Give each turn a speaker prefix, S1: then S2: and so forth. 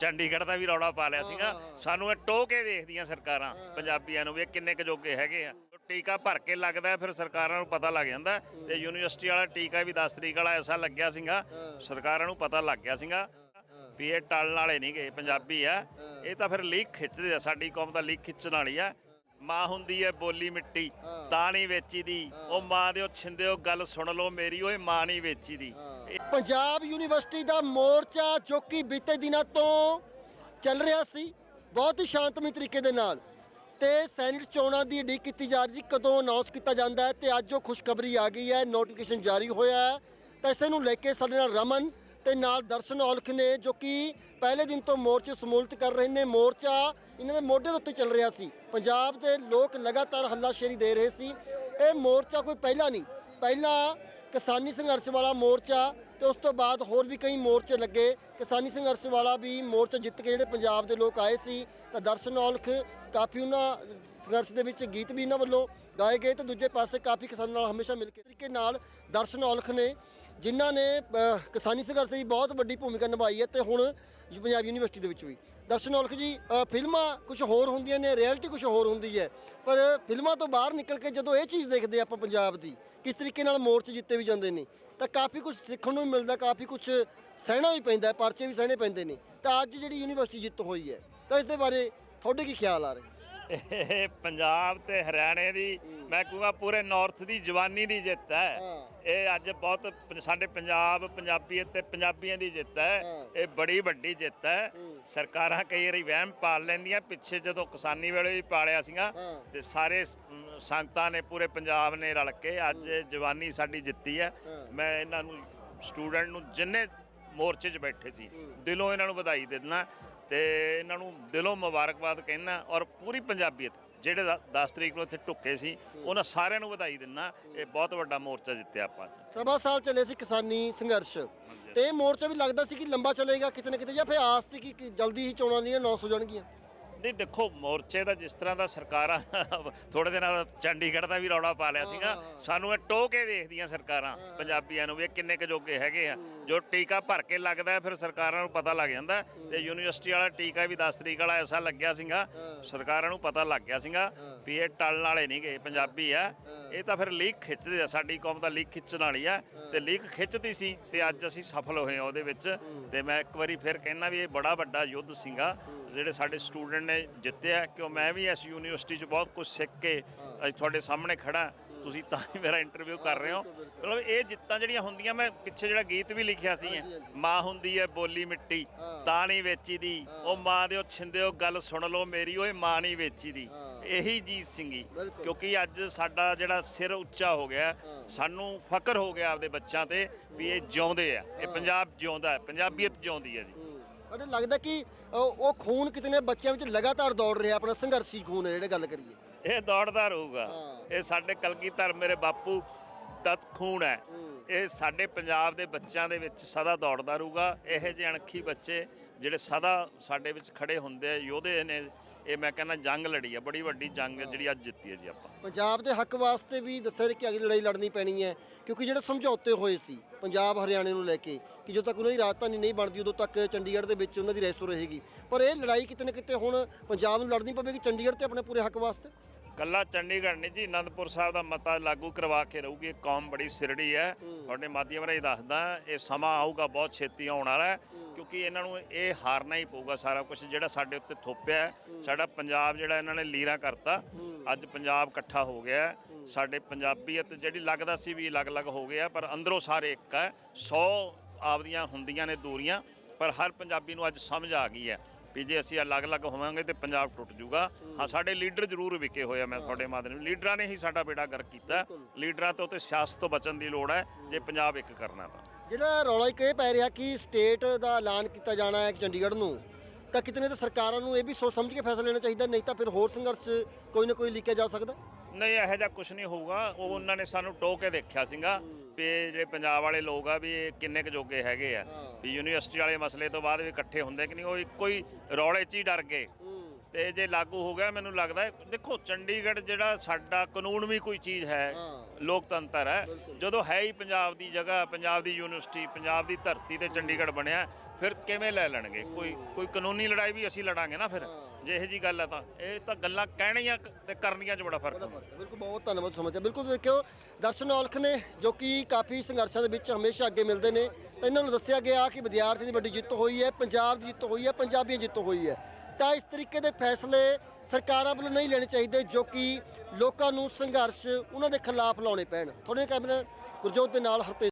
S1: ਚੰਡੀਗੜ੍ਹ ਦਾ ਵੀ ਰੌਲਾ ਪਾ ਲਿਆ ਸੀਗਾ। ਸਾਨੂੰ ਇਹ ਟੋਹ ਕੇ ਦੇਖਦੀਆਂ ਸਰਕਾਰਾਂ ਪੰਜਾਬੀਆਂ ਨੂੰ ਵੀ ਇਹ ਕਿੰਨੇ ਕੁ ਜੋਗੇ ਹੈਗੇ ਆ। ਟੀਕਾ ਭਰ ਕੇ ਲੱਗਦਾ ਫਿਰ ਸਰਕਾਰਾਂ ਨੂੰ ਪਤਾ ਲੱਗ ਜਾਂਦਾ। ਤੇ ਯੂਨੀਵਰਸਿਟੀ ਵਾਲਾ ਟੀਕਾ ਵੀ 10 ਤਰੀਕ ਵਾਲਾ ਐਸਾ ਲੱਗਿਆ ਸੀਗਾ। ਸਰਕਾਰਾਂ ਨੂੰ ਪਤਾ ਲੱਗ ਗਿਆ ਸੀਗਾ ਵੀ ਇਹ ਟਲਣ ਵਾਲੇ ਨਹੀਂ ਗਏ ਪੰਜਾਬੀ ਆ। ਇਹ ਤਾਂ ਫਿਰ ਲੀਕ ਖਿੱਚਦੇ ਆ ਸਾਡੀ ਕੌਮ ਦਾ ਲੀਕ ਖਿੱਚਣ ਵਾਲੀ ਆ। ਮਾਂ ਹੁੰਦੀ ਹੈ ਬੋਲੀ ਮਿੱਟੀ ਤਾਂ ਨਹੀਂ ਵੇਚੀ ਦੀ ਉਹ ਮਾਂ ਦੇ ਉਹ ਛਿੰਦੇ ਉਹ ਗੱਲ ਸੁਣ ਲਓ ਮੇਰੀ ਓਏ ਮਾਂ ਨਹੀਂ ਵੇਚੀ ਦੀ
S2: ਪੰਜਾਬ ਯੂਨੀਵਰਸਿਟੀ ਦਾ ਮੋਰਚਾ ਜੋ ਕਿ ਬੀਤੇ ਦਿਨਾਂ ਤੋਂ ਚੱਲ ਰਿਹਾ ਸੀ, ਬਹੁਤ ਹੀ ਸ਼ਾਂਤਮਈ ਤਰੀਕੇ ਦੇ ਨਾਲ। ਤੇ ਸੈਨੇਟ ਚੋਣਾਂ ਦੀ ਉਡੀਕ ਕੀਤੀ ਜਾ ਰਹੀ ਸੀ, ਕਦੋਂ ਅਨਾਉਂਸ ਕੀਤਾ ਜਾਂਦਾ ਹੈ ਤੇ ਅੱਜ ਉਹ ਖੁਸ਼ਖਬਰੀ ਆ ਗਈ ਹੈ ਨੋਟੀਫਿਕੇਸ਼ਨ ਜਾਰੀ ਹੋਇਆ ਹੈ। ਤਾਂ ਇਸੇ ਨੂੰ ਲੈ ਕੇ ਸਾਡੇ ਨਾਲ ਰਮਨ ਤੇ ਨਾਲ ਦਰਸ਼ਨ ਔਲਖ ਨੇ, ਜੋ ਕਿ ਪਹਿਲੇ ਦਿਨ ਤੋਂ ਮੋਰਚੇ ਸਮੂਲਤ ਕਰ ਰਹੇ ਨੇ। ਮੋਰਚਾ ਇਹਨਾਂ ਦੇ ਮੋਢੇ ਦੇ ਉੱਤੇ ਚੱਲ ਰਿਹਾ ਸੀ। ਪੰਜਾਬ ਦੇ ਲੋਕ ਲਗਾਤਾਰ ਹੱਲਾਸ਼ੇਰੀ ਦੇ ਰਹੇ ਸੀ। ਇਹ ਮੋਰਚਾ ਕੋਈ ਪਹਿਲਾ ਨਹੀਂ, ਪਹਿਲਾਂ ਕਿਸਾਨੀ ਸੰਘਰਸ਼ ਵਾਲਾ ਮੋਰਚਾ ਤੇ ਉਸ ਤੋਂ ਬਾਅਦ ਹੋਰ ਵੀ ਕਈ ਮੋਰਚੇ ਲੱਗੇ। ਕਿਸਾਨੀ ਸੰਘਰਸ਼ ਵਾਲਾ ਵੀ ਮੋਰਚਾ ਜਿੱਤ ਕੇ ਜਿਹੜੇ ਪੰਜਾਬ ਦੇ ਲੋਕ ਆਏ ਸੀ, ਤਾਂ ਦਰਸ਼ਨ ਔਲਖ ਕਾਫੀ ਉਹਨਾਂ ਸੰਘਰਸ਼ ਦੇ ਵਿੱਚ ਗੀਤ ਵੀ ਇਹਨਾਂ ਵੱਲੋਂ ਗਾਏ ਗਏ ਤੇ ਦੂਜੇ ਪਾਸੇ ਕਾਫੀ ਕਿਸਾਨਾਂ ਨਾਲ ਹਮੇਸ਼ਾ ਮਿਲ ਕੇ ਤਰੀਕੇ ਨਾਲ ਦਰਸ਼ਨ ਔਲਖ ਨੇ, ਜਿਨ੍ਹਾਂ ਨੇ ਕਿਸਾਨੀ ਸੰਘਰਸ਼ ਦੀ ਬਹੁਤ ਵੱਡੀ ਭੂਮਿਕਾ ਨਿਭਾਈ ਹੈ ਤੇ ਹੁਣ ਪੰਜਾਬ ਯੂਨੀਵਰਸਿਟੀ ਦੇ ਵਿੱਚ ਵੀ। ਦਰਸ਼ਨ ਔਲਖ ਜੀ ਫਿਲਮਾਂ ਕੁਝ ਹੋਰ ਹੁੰਦੀਆਂ ਨੇ, ਰਿਐਲਿਟੀ ਕੁਝ ਹੋਰ ਹੁੰਦੀ ਹੈ। ਪਰ ਫਿਲਮਾਂ ਤੋਂ ਬਾਹਰ ਨਿਕਲ ਕੇ ਜਦੋਂ ਇਹ ਚੀਜ਼ ਦੇਖਦੇ ਆਪਾਂ ਪੰਜਾਬ ਦੀ, ਕਿਸ ਤਰੀਕੇ ਨਾਲ ਮੋਰਚੇ ਜਿੱਤੇ ਵੀ ਜਾਂਦੇ ਨੇ, ਤਾਂ ਕਾਫੀ ਕੁਝ ਸਿੱਖਣ ਨੂੰ ਵੀ ਮਿਲਦਾ, ਕਾਫੀ ਕੁਝ ਸਹਿਣਾ ਵੀ ਪੈਂਦਾ ਪਰਚੇ ਵੀ ਸਹਿਣੇ ਪੈਂਦੇ ਨੇ। ਤਾਂ ਅੱਜ ਜਿਹੜੀ ਯੂਨੀਵਰਸਿਟੀ ਜਿੱਤ ਹੋਈ ਹੈ, ਤਾਂ ਇਸ ਦੇ ਬਾਰੇ ਤੁਹਾਡੇ ਕੀ ਖਿਆਲ ਆ ਰਹੇ?
S1: ਪੰਜਾਬ ਤੇ ਹਰਿਆਣੇ ਦੀ ਮੈਂ ਕਹੂੰਗਾ ਪੂਰੇ ਨਾਰਥ ਦੀ ਜਵਾਨੀ ਦੀ ਜਿੱਤ ਹੈ। ਇਹ ਅੱਜ ਬਹੁਤ ਪ- ਸਾਡੇ ਪੰਜਾਬ ਪੰਜਾਬੀਅਤ ਤੇ ਪੰਜਾਬੀਆਂ ਦੀ ਜਿੱਤ ਹੈ। ਇਹ ਬੜੀ ਵੱਡੀ ਜਿੱਤ ਹੈ। ਸਰਕਾਰਾਂ ਕਈ ਵਾਰੀ ਵਹਿਮ ਪਾਲ ਲੈਂਦੀਆਂ। ਪਿੱਛੇ ਜਦੋਂ ਕਿਸਾਨੀ ਵੇਲੇ ਵੀ ਪਾਲਿਆ ਸੀਗਾ। ਤੇ ਸਾਰੇ ਸ- ਅਮ ਸੰਗਤਾਂ ਨੇ ਪੂਰੇ ਪੰਜਾਬ ਨੇ ਰਲ ਕੇ ਅੱਜ ਜਵਾਨੀ ਸਾਡੀ ਜਿੱਤੀ ਹਾਂ। ਮੈਂ ਇਹਨਾਂ ਨੂੰ ਸਟੂਡੈਂਟ ਨੂੰ ਜਿੰਨੇ ਮੋਰਚੇ 'ਚ ਬੈਠੇ ਸੀ ਦਿਲੋਂ ਇਹਨਾਂ ਨੂੰ ਵਧਾਈ ਦੇ ਦਿੰਦਾ। ਤੇ ਇਹਨਾਂ ਨੂੰ ਦਿਲੋਂ ਮੁਬਾਰਕਬਾਦ ਕਹਿਣਾ ਔਰ ਪੂਰੀ ਪੰਜਾਬੀਅਤ ਜਿਹੜੇ 10 ਤਰੀਕ ਨੂੰ ਇੱਥੇ ਢੁੱਕੇ ਸੀ ਉਹਨਾਂ ਸਾਰਿਆਂ ਨੂੰ ਵਧਾਈ ਦਿੰਦਾ ਇਹ ਬਹੁਤ ਵੱਡਾ ਮੋਰਚਾ ਜਿੱਤਿਆ ਆਪਾਂ
S2: ਸਵਾ ਸਾਲ ਚੱਲੇ ਸੀ ਕਿਸਾਨੀ ਸੰਘਰਸ਼। ਤੇ ਇਹ ਮੋਰਚਾ ਵੀ ਲੱਗਦਾ ਸੀ ਕਿ ਲੰਬਾ ਚੱਲੇਗਾ ਕਿਤੇ ਨਾ ਕਿਤੇ ਜਾਂ ਫਿਰ ਆਸ ਸੀ ਕਿ ਕਿ ਜਲਦੀ ਹੀ ਚੋਣਾਂ ਦੀਆਂ ਅਨਾਉਂਸ ਹੋ ਜਾਣਗੀਆਂ।
S1: ਨਹੀਂ ਦੇਖੋ ਮੋਰਚੇ ਦਾ ਜਿਸ ਤਰ੍ਹਾਂ ਦਾ ਸਰਕਾਰਾਂ ਥੋੜੇ ਦਿਨਾਂ ਦਾ ਚੰਡੀਗੜ੍ਹ ਦਾ ਵੀ ਰੌਲਾ ਪਾ ਲਿਆ ਸੀਗਾ। ਸਾਨੂੰ ਇਹ ਟੋਹ ਕੇ ਦੇਖਦੀਆਂ ਸਰਕਾਰਾਂ ਪੰਜਾਬੀਆਂ ਨੂੰ ਵੀ ਇਹ ਕਿੰਨੇ ਕੁ ਜੋਗੇ ਹੈਗੇ ਆ। ਜੋ ਟੀਕਾ ਭਰ ਕੇ ਲੱਗਦਾ ਫਿਰ ਸਰਕਾਰਾਂ ਨੂੰ ਪਤਾ ਲੱਗ ਜਾਂਦਾ। ਤੇ ਯੂਨੀਵਰਸਿਟੀ ਵਾਲਾ ਟੀਕਾ ਵੀ 10 ਤਰੀਕ ਵਾਲਾ ਐਸਾ ਲੱਗਿਆ ਸੀਗਾ। ਸਰਕਾਰਾਂ ਨੂੰ ਪਤਾ ਲੱਗ ਗਿਆ ਸੀਗਾ ਵੀ ਇਹ ਟਲਣ ਵਾਲੇ ਨਹੀਂ ਗਏ ਪੰਜਾਬੀ ਆ। ਇਹ ਤਾਂ ਫਿਰ ਲੀਕ ਖਿੱਚਦੇ ਆ ਸਾਡੀ ਕੌਮ ਦਾ ਲੀਕ ਖਿੱਚਣ ਵਾਲੀ ਆ ਤੇ ਲੀਕ ਖਿੱਚਦੀ ਸੀ ਤੇ ਅੱਜ ਅਸੀਂ ਸਫਲ ਹੋਏ ਆ ਉਹਦੇ ਵਿੱਚ। ਤੇ ਮੈਂ ਇੱਕ ਵਾਰੀ ਫਿਰ ਕਹਿਣਾ ਵੀ ਇਹ ਬੜਾ ਵੱਡਾ ਯੁੱਧ ਸੀਗਾ ਜਿਹੜੇ ਸਾਡੇ ਸਟੂਡੈਂਟ ਨੇ ਜਿੱਤਿਆ ਕਿਉਂ ਮੈਂ ਵੀ ਇਸ ਯੂਨੀਵਰਸਿਟੀ 'ਚ ਬਹੁਤ ਕੁਝ ਸਿੱਖ ਕੇ ਅੱਜ ਤੁਹਾਡੇ ਸਾਹਮਣੇ ਖੜਾ ਤੁਸੀਂ ਤਾਂ ਹੀ ਮੇਰਾ ਇੰਟਰਵਿਊ ਕਰ ਰਹੇ ਹੋ। ਮਤਲਬ ਇਹ ਜਿੱਤਾਂ ਜਿਹੜੀਆਂ ਹੁੰਦੀਆਂ ਮੈਂ ਪਿੱਛੇ ਜਿਹੜਾ ਗੀਤ ਵੀ ਲਿਖਿਆ ਸੀ। ਮਾਂ ਹੁੰਦੀ ਹੈ ਬੋਲੀ ਮਿੱਟੀ ਤਾਂ ਨਹੀਂ ਵੇਚੀ ਦੀ ਉਹ ਮਾਂ ਦੇ ਉਹ ਛਿੰਦੇ ਉਹ ਗੱਲ ਸੁਣ ਲਓ ਮੇਰੀ ਓਏ ਮਾਂ ਨਹੀਂ ਵੇਚੀ ਦੀ ਇਹੀ ਜੀਤ ਸਿੰਘੀ। ਕਿਉਂਕਿ ਅੱਜ ਸਾਡਾ ਜਿਹੜਾ ਸਿਰ ਉੱਚਾ ਹੋ ਗਿਆ ਸਾਨੂੰ ਫਕਰ ਹੋ ਗਿਆ ਆਪਦੇ ਬੱਚਿਆਂ ਤੇ ਵੀ ਇਹ ਜਿਉਂਦੇ ਆ। ਇਹ ਪੰਜਾਬ ਜਿਉਂਦਾ ਹੈ ਪੰਜਾਬੀਅਤ ਜਿਉਂਦੀ ਹੈ ਜੀ।
S2: ਅਤੇ ਲੱਗਦਾ ਕਿ ਉਹ ਖੂਨ ਕਿਤਨੇ ਬੱਚਿਆਂ ਵਿੱਚ ਲਗਾਤਾਰ ਦੌੜ ਰਿਹਾ ਆਪਣਾ ਸੰਘਰਸ਼ੀ ਖੂਨ ਹੈ ਜਿਹੜੇ ਗੱਲ ਕਰੀਏ।
S1: ਇਹ ਦੌੜਦਾ ਰਹੂਗਾ। ਇਹ ਸਾਡੇ ਕਲਗੀਧਰ ਮੇਰੇ ਬਾਪੂ ਦਾ ਖੂਨ ਹੈ। ਇਹ ਸਾਡੇ ਪੰਜਾਬ ਦੇ ਬੱਚਿਆਂ ਦੇ ਵਿੱਚ ਸਦਾ ਦੌੜਦਾ ਰਹੂਗਾ। ਇਹੋ ਜਿਹੇ ਅਣਖੀ ਬੱਚੇ ਜਿਹੜੇ ਸਦਾ ਸਾਡੇ ਵਿੱਚ ਖੜੇ ਹੁੰਦੇ ਆ ਯੋਧੇ ਨੇ ਇਹ ਮੈਂ ਕਹਿੰਦਾ ਜੰਗ ਲੜੀ ਆ, ਬੜੀ ਵੱਡੀ ਜੰਗ ਜਿਹੜੀ ਅੱਜ ਜਿੱਤੀ ਹੈ ਜੀ ਆਪਾਂ।
S2: ਪੰਜਾਬ ਦੇ ਹੱਕ ਵਾਸਤੇ ਵੀ ਦੱਸਿਆ ਕਿ ਅਗਲੀ ਲੜਾਈ ਲੜਨੀ ਪੈਣੀ ਹੈ, ਕਿਉਂਕਿ ਜਿਹੜੇ ਸਮਝੌਤੇ ਹੋਏ ਸੀ ਪੰਜਾਬ ਹਰਿਆਣੇ ਨੂੰ ਲੈ ਕੇ ਕਿ ਜਦੋਂ ਤੱਕ ਉਹਨਾਂ ਦੀ ਰਾਜਧਾਨੀ ਨਹੀਂ ਬਣਦੀ, ਉਦੋਂ ਤੱਕ ਚੰਡੀਗੜ੍ਹ ਦੇ ਵਿੱਚ ਉਹਨਾਂ ਦੀ ਰਹਿਸੋ ਰਹੇਗੀ। ਪਰ ਇਹ ਲੜਾਈ ਕਿਤੇ ਨਾ ਕਿਤੇ ਹੁਣ ਪੰਜਾਬ ਨੂੰ ਲੜਨੀ ਪਵੇਗੀ, ਚੰਡੀਗੜ੍ਹ ਤੇ ਆਪਣੇ ਪੂਰੇ ਹੱਕ ਵਾਸਤੇ?
S1: ਕੱਲਾ ਚੰਡੀਗੜ੍ਹ ਨਹੀਂ ਜੀ ਅਨੰਦਪੁਰ ਸਾਹਿਬ ਦਾ ਮਤਾ ਲਾਗੂ ਕਰਵਾ ਕੇ ਰਹੂਗੀ ਇਹ ਕੌਮ ਬੜੀ ਸਿਰੜੀ ਹੈ। ਤੁਹਾਡੇ ਮਾਧਿਅਮ ਰਾਹੀਂ ਦੱਸਦਾ ਇਹ ਸਮਾਂ ਆਊਗਾ ਬਹੁਤ ਛੇਤੀ ਆਉਣ ਵਾਲਾ ਹੈ ਕਿਉਂਕਿ ਇਹਨਾਂ ਨੂੰ ਇਹ ਹਾਰਨਾ ਹੀ ਪਊਗਾ ਸਾਰਾ ਕੁਝ ਜਿਹੜਾ ਸਾਡੇ ਉੱਤੇ ਥੋਪਿਆ। ਸਾਡਾ ਪੰਜਾਬ ਜਿਹੜਾ ਇਹਨਾਂ ਨੇ ਲੀਰਾ ਕਰਤਾ ਅੱਜ ਪੰਜਾਬ ਇਕੱਠਾ ਹੋ ਗਿਆ। ਸਾਡੇ ਪੰਜਾਬੀਅਤ ਜਿਹੜੀ ਲੱਗਦਾ ਸੀ ਵੀ ਅਲੱਗ-ਅਲੱਗ ਹੋ ਗਿਆ ਪਰ ਅੰਦਰੋਂ ਸਾਰੇ ਇੱਕ ਹੈ। 100 ਆਪਦੀਆਂ ਹੁੰਦੀਆਂ ਨੇ ਦੂਰੀਆਂ ਪਰ ਹਰ ਪੰਜਾਬੀ ਨੂੰ ਅੱਜ ਸਮਝ ਆ ਗਈ ਹੈ। ਵੀ ਜੇ ਅਸੀਂ ਅਲੱਗ-ਅਲੱਗ ਹੋਵਾਂਗੇ ਤੇ ਪੰਜਾਬ ਟੁੱਟ ਜਾਊਗਾ। ਹਾਂ ਸਾਡੇ ਲੀਡਰ ਜ਼ਰੂਰ ਵਿਕੇ ਹੋਏ ਆ ਮੈਂ ਤੁਹਾਡੇ ਮਾਧਿਅਮ ਲੀਡਰਾਂ ਨੇ ਹੀ ਸਾਡਾ ਬੇੜਾ ਗਰਕ ਕੀਤਾ। ਲੀਡਰਾਂ ਤੋਂ ਤੇ ਸਿਆਸਤ ਤੋਂ ਬਚਣ ਦੀ ਲੋੜ ਹੈ ਜੇ ਪੰਜਾਬ ਇੱਕ ਕਰਨਾ ਤਾਂ।
S2: ਜਿਹੜਾ ਰੌਲਾ ਇੱਕ ਇਹ ਪੈ ਰਿਹਾ ਕਿ ਸਟੇਟ ਦਾ ਐਲਾਨ ਕੀਤਾ ਜਾਣਾ ਹੈ ਚੰਡੀਗੜ੍ਹ ਨੂੰ ਤਾਂ ਕਿਤੇ ਨਾ ਕਿਤੇ ਸਰਕਾਰਾਂ ਨੂੰ ਇਹ ਵੀ ਸੋਚ ਸਮਝ ਕੇ ਫੈਸਲਾ ਲੈਣਾ ਚਾਹੀਦਾ ਨਹੀਂ ਤਾਂ ਫਿਰ ਹੋਰ ਸੰਘਰਸ਼ ਕੋਈ ਨਾ ਕੋਈ ਲਿਖਿਆ ਜਾ ਸਕਦਾ?
S1: ਨਹੀਂ ਇਹੋ ਜਿਹਾ ਕੁਝ ਨਹੀਂ ਹੋਊਗਾ। ਉਹ ਉਹਨਾਂ ਨੇ ਸਾਨੂੰ ਟੋਹ ਕੇ ਦੇਖਿਆ ਸੀਗਾ ਵੀ ਇਹ ਜਿਹੜੇ ਪੰਜਾਬ ਵਾਲੇ ਲੋਕ ਆ ਵੀ ਇਹ ਕਿੰਨੇ ਕੁ ਜੋਗੇ ਹੈਗੇ ਆ। ਵੀ ਯੂਨੀਵਰਸਿਟੀ ਵਾਲੇ ਮਸਲੇ ਤੋਂ ਬਾਅਦ ਵੀ ਇਕੱਠੇ ਹੁੰਦੇ ਕਿ ਨਹੀਂ ਉਹ ਇੱਕੋ ਹੀ ਰੌਲੇ 'ਚ ਹੀ ਡਰ ਗਏ। ਤੇ ਜੇ ਲਾਗੂ ਹੋ ਗਿਆ ਮੈਨੂੰ ਲੱਗਦਾ ਹੈ ਦੇਖੋ ਚੰਡੀਗੜ੍ਹ ਜਿਹੜਾ ਸਾਡਾ ਕਾਨੂੰਨ ਵੀ ਕੋਈ ਚੀਜ਼ ਹਾਂ। ਲੋਕਤੰਤਰ ਹੈ ਜਦੋਂ ਹੈ ਹੀ ਪੰਜਾਬ ਦੀ ਜਗ੍ਹਾ ਪੰਜਾਬ ਦੀ ਯੂਨੀਵਰਸਿਟੀ ਪੰਜਾਬ ਦੀ ਧਰਤੀ ਤੇ ਚੰਡੀਗੜ੍ਹ ਬਣਿਆ ਫਿਰ ਕਿਵੇਂ ਲੈ ਲੈਣਗੇ? ਕੋਈ ਕੋਈ ਕਾਨੂੰਨੀ ਲੜਾਈ ਵੀ ਅਸੀਂ ਲੜਾਂਗੇ ਨਾ ਫਿਰ। ਜੇ ਇਹੋ ਜੀ ਗੱਲ ਹੈ ਤਾਂ। ਇਹ ਤਾਂ ਗੱਲਾਂ ਕਹਿਣੀਆਂ ਤੇ ਕਰਨੀਆਂ 'ਚ ਬੜਾ ਫ਼ਰਕ ਹੁੰਦਾ।
S2: ਬਿਲਕੁਲ ਬਹੁਤ ਧੰਨਵਾਦ ਸਮਝਿਆ। ਬਿਲਕੁਲ ਦੇਖਿਓ ਦਰਸ਼ਨ ਔਲਖ ਨੇ ਜੋ ਕਿ ਕਾਫੀ ਸੰਘਰਸ਼ਾਂ ਦੇ ਵਿੱਚ ਹਮੇਸ਼ਾ ਅੱਗੇ ਮਿਲਦੇ ਨੇ। ਤਾਂ ਇਹਨਾਂ ਨੂੰ ਦੱਸਿਆ ਗਿਆ ਕਿ ਵਿਦਿਆਰਥੀਆਂ ਦੀ ਵੱਡੀ ਜਿੱਤ ਹੋਈ ਹੈ ਪੰਜਾਬ ਦੀ ਜਿੱਤ ਹੋਈ ਹੈ ਪੰਜਾਬੀਆਂ ਦੀ ਜਿੱਤ ਹੋਈ ਹੈ। ਤਾਂ ਇਸ ਤਰੀਕੇ ਦੇ ਫੈਸਲੇ ਸਰਕਾਰਾਂ ਵੱਲੋਂ ਨਹੀਂ ਲੈਣੇ ਚਾਹੀਦੇ ਜੋ ਕਿ ਲੋਕਾਂ ਨੂੰ ਸੰਘਰਸ਼ ਉਹਨਾਂ ਦੇ ਖਿਲਾਫ ਲਾਉਣੇ ਪੈਣ। ਤੁਹਾਡੇ ਕੈਮਰਾ ਗੁਰਜੋਤ ਦੇ ਨਾਲ ਹਰਤੇ